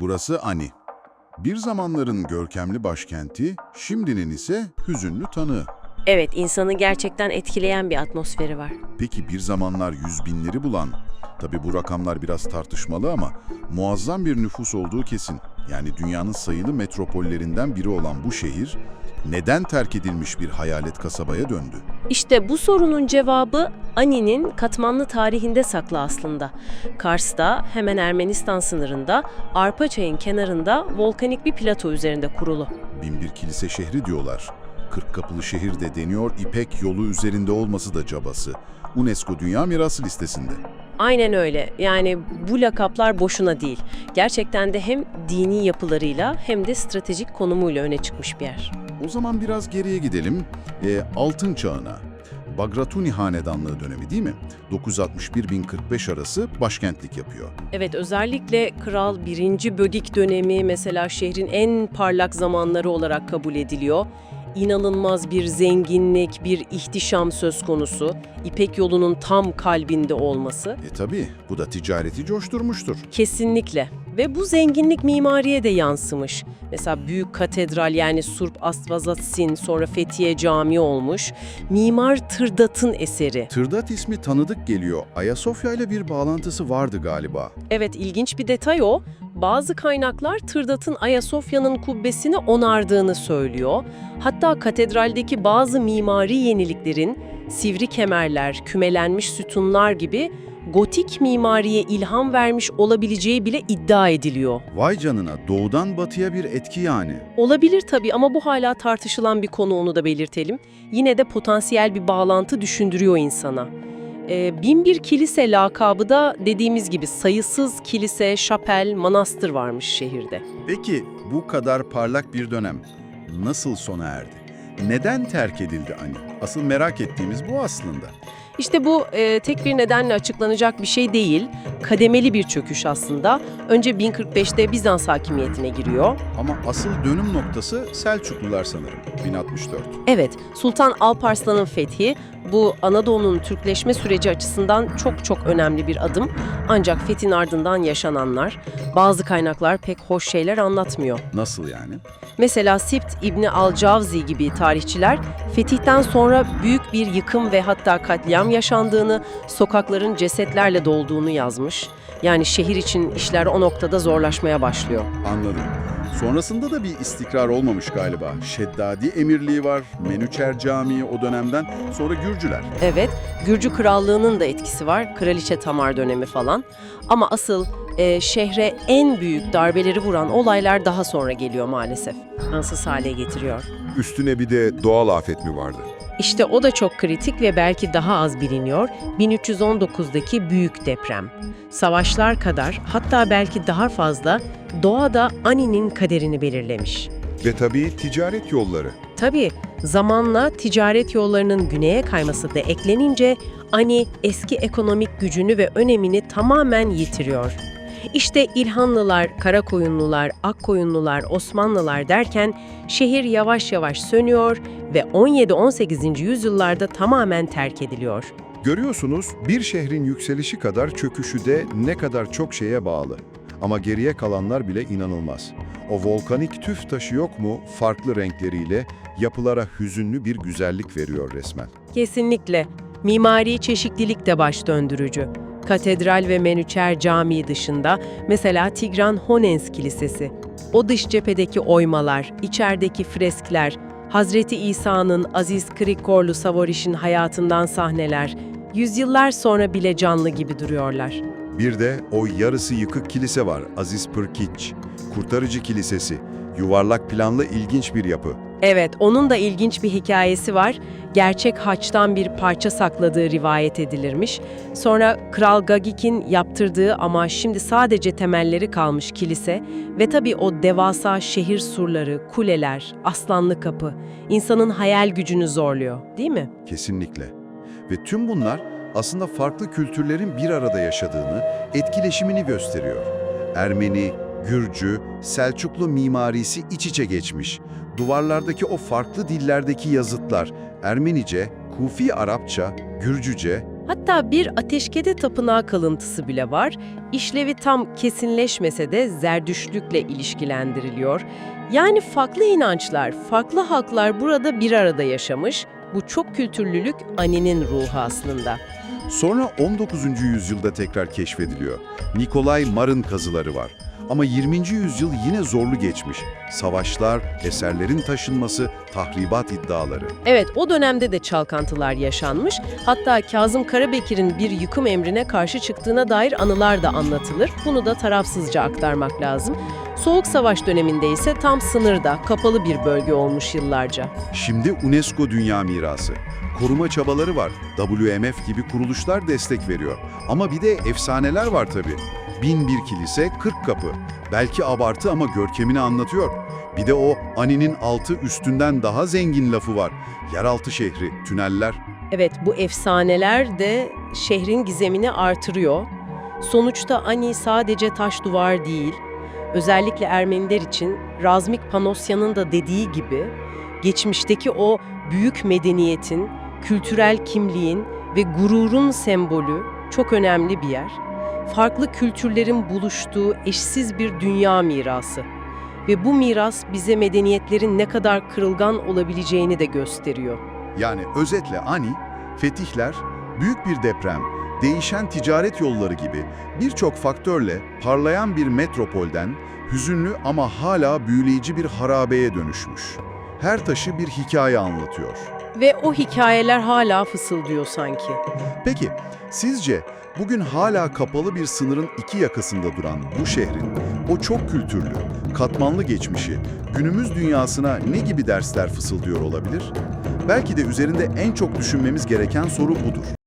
Burası Ani. Bir zamanların görkemli başkenti, şimdinin ise hüzünlü tanığı. Evet, insanı gerçekten etkileyen bir atmosferi var. Peki bir zamanlar yüz binleri bulan, tabi bu rakamlar biraz tartışmalı ama muazzam bir nüfus olduğu kesin. Yani dünyanın sayılı metropollerinden biri olan bu şehir, neden terk edilmiş bir hayalet kasabaya döndü? İşte bu sorunun cevabı Ani'nin katmanlı tarihinde saklı aslında. Kars'ta hemen Ermenistan sınırında Arpaçay'ın kenarında volkanik bir plato üzerinde kurulu. Binbir kilise şehri diyorlar. Kırk kapılı şehir de deniyor, İpek yolu üzerinde olması da cabası. UNESCO Dünya Mirası listesinde. Aynen öyle. Yani bu lakaplar boşuna değil. Gerçekten de hem dini yapılarıyla hem de stratejik konumuyla öne çıkmış bir yer. O zaman biraz geriye gidelim. E, Altın Çağı'na. Bagratuni Hanedanlığı dönemi değil mi? 961-1045 arası başkentlik yapıyor. Evet özellikle Kral 1. Bödik dönemi mesela şehrin en parlak zamanları olarak kabul ediliyor. İnanılmaz bir zenginlik, bir ihtişam söz konusu. İpek yolunun tam kalbinde olması. E tabi bu da ticareti coşturmuştur. Kesinlikle. Ve bu zenginlik mimariye de yansımış. Mesela Büyük Katedral yani Surp Asvazatsin sonra Fethiye Camii olmuş. Mimar Tırdat'ın eseri. Tırdat ismi tanıdık geliyor. Ayasofya ile bir bağlantısı vardı galiba. Evet ilginç bir detay o. Bazı kaynaklar Tırdat'ın Ayasofya'nın kubbesini onardığını söylüyor. Hatta katedraldeki bazı mimari yeniliklerin sivri kemerler, kümelenmiş sütunlar gibi gotik mimariye ilham vermiş olabileceği bile iddia ediliyor. Vay canına doğudan batıya bir etki yani. Olabilir tabii ama bu hala tartışılan bir konu onu da belirtelim. Yine de potansiyel bir bağlantı düşündürüyor insana. Ee, Binbir Kilise lakabı da dediğimiz gibi sayısız kilise, şapel, manastır varmış şehirde. Peki bu kadar parlak bir dönem nasıl sona erdi? Neden terk edildi Ani? Asıl merak ettiğimiz bu aslında. İşte bu e, tek bir nedenle açıklanacak bir şey değil. Kademeli bir çöküş aslında. Önce 1045'te Bizans hakimiyetine giriyor. Ama asıl dönüm noktası Selçuklular sanırım. 1064. Evet, Sultan Alparslan'ın fethi bu Anadolu'nun Türkleşme süreci açısından çok çok önemli bir adım. Ancak fethin ardından yaşananlar, bazı kaynaklar pek hoş şeyler anlatmıyor. Nasıl yani? Mesela Sibt İbni Al-Cavzi gibi tarihçiler fetihten sonra büyük bir yıkım ve hatta katliam yaşandığını, sokakların cesetlerle dolduğunu yazmış. Yani şehir için işler o noktada zorlaşmaya başlıyor. Anladım. Sonrasında da bir istikrar olmamış galiba. Şeddadi Emirliği var, Menüçer Camii o dönemden, sonra Gürcüler. Evet, Gürcü Krallığı'nın da etkisi var. Kraliçe Tamar dönemi falan. Ama asıl e, şehre en büyük darbeleri vuran olaylar daha sonra geliyor maalesef. Fransız hale getiriyor. Üstüne bir de doğal afet mi vardı? İşte o da çok kritik ve belki daha az biliniyor. 1319'daki büyük deprem. Savaşlar kadar hatta belki daha fazla doğada Ani'nin kaderini belirlemiş. Ve tabii ticaret yolları. Tabii zamanla ticaret yollarının güneye kayması da eklenince Ani eski ekonomik gücünü ve önemini tamamen yitiriyor. İşte İlhanlılar, Karakoyunlular, Akkoyunlular, Osmanlılar derken şehir yavaş yavaş sönüyor ve 17-18. yüzyıllarda tamamen terk ediliyor. Görüyorsunuz bir şehrin yükselişi kadar çöküşü de ne kadar çok şeye bağlı. Ama geriye kalanlar bile inanılmaz. O volkanik tüf taşı yok mu farklı renkleriyle yapılara hüzünlü bir güzellik veriyor resmen. Kesinlikle. Mimari çeşitlilik de baş döndürücü. Katedral ve Menüçer Camii dışında mesela Tigran Honens Kilisesi. O dış cephedeki oymalar, içerideki freskler, Hazreti İsa'nın Aziz Krikorlu Savoriş'in hayatından sahneler, yüzyıllar sonra bile canlı gibi duruyorlar. Bir de o yarısı yıkık kilise var Aziz Pırkiç. Kurtarıcı Kilisesi. Yuvarlak planlı ilginç bir yapı. Evet, onun da ilginç bir hikayesi var. Gerçek haçtan bir parça sakladığı rivayet edilirmiş. Sonra Kral Gagik'in yaptırdığı ama şimdi sadece temelleri kalmış kilise ve tabii o devasa şehir surları, kuleler, aslanlı kapı insanın hayal gücünü zorluyor, değil mi? Kesinlikle. Ve tüm bunlar aslında farklı kültürlerin bir arada yaşadığını, etkileşimini gösteriyor. Ermeni, Gürcü, Selçuklu mimarisi iç içe geçmiş. Duvarlardaki o farklı dillerdeki yazıtlar, Ermenice, Kufi Arapça, Gürcüce, Hatta bir ateşkede tapınağı kalıntısı bile var. İşlevi tam kesinleşmese de zerdüştlükle ilişkilendiriliyor. Yani farklı inançlar, farklı halklar burada bir arada yaşamış. Bu çok kültürlülük Ani'nin ruhu aslında. Sonra 19. yüzyılda tekrar keşfediliyor. Nikolay Mar'ın kazıları var. Ama 20. yüzyıl yine zorlu geçmiş. Savaşlar, eserlerin taşınması, tahribat iddiaları. Evet, o dönemde de çalkantılar yaşanmış. Hatta Kazım Karabekir'in bir yıkım emrine karşı çıktığına dair anılar da anlatılır. Bunu da tarafsızca aktarmak lazım. Soğuk Savaş döneminde ise tam sınırda, kapalı bir bölge olmuş yıllarca. Şimdi UNESCO Dünya Mirası. Koruma çabaları var. WMF gibi kuruluşlar destek veriyor. Ama bir de efsaneler var tabii. Bin bir kilise, 40 kapı. Belki abartı ama görkemini anlatıyor. Bir de o Ani'nin altı üstünden daha zengin lafı var. Yeraltı şehri, tüneller. Evet, bu efsaneler de şehrin gizemini artırıyor. Sonuçta Ani sadece taş duvar değil, özellikle Ermeniler için Razmik Panosyan'ın da dediği gibi, geçmişteki o büyük medeniyetin, kültürel kimliğin ve gururun sembolü çok önemli bir yer. Farklı kültürlerin buluştuğu eşsiz bir dünya mirası. Ve bu miras bize medeniyetlerin ne kadar kırılgan olabileceğini de gösteriyor. Yani özetle Ani, fetihler, büyük bir deprem, değişen ticaret yolları gibi birçok faktörle parlayan bir metropolden hüzünlü ama hala büyüleyici bir harabeye dönüşmüş. Her taşı bir hikaye anlatıyor. Ve o hikayeler hala fısıldıyor sanki. Peki, sizce bugün hala kapalı bir sınırın iki yakasında duran bu şehrin o çok kültürlü, katmanlı geçmişi günümüz dünyasına ne gibi dersler fısıldıyor olabilir? Belki de üzerinde en çok düşünmemiz gereken soru budur.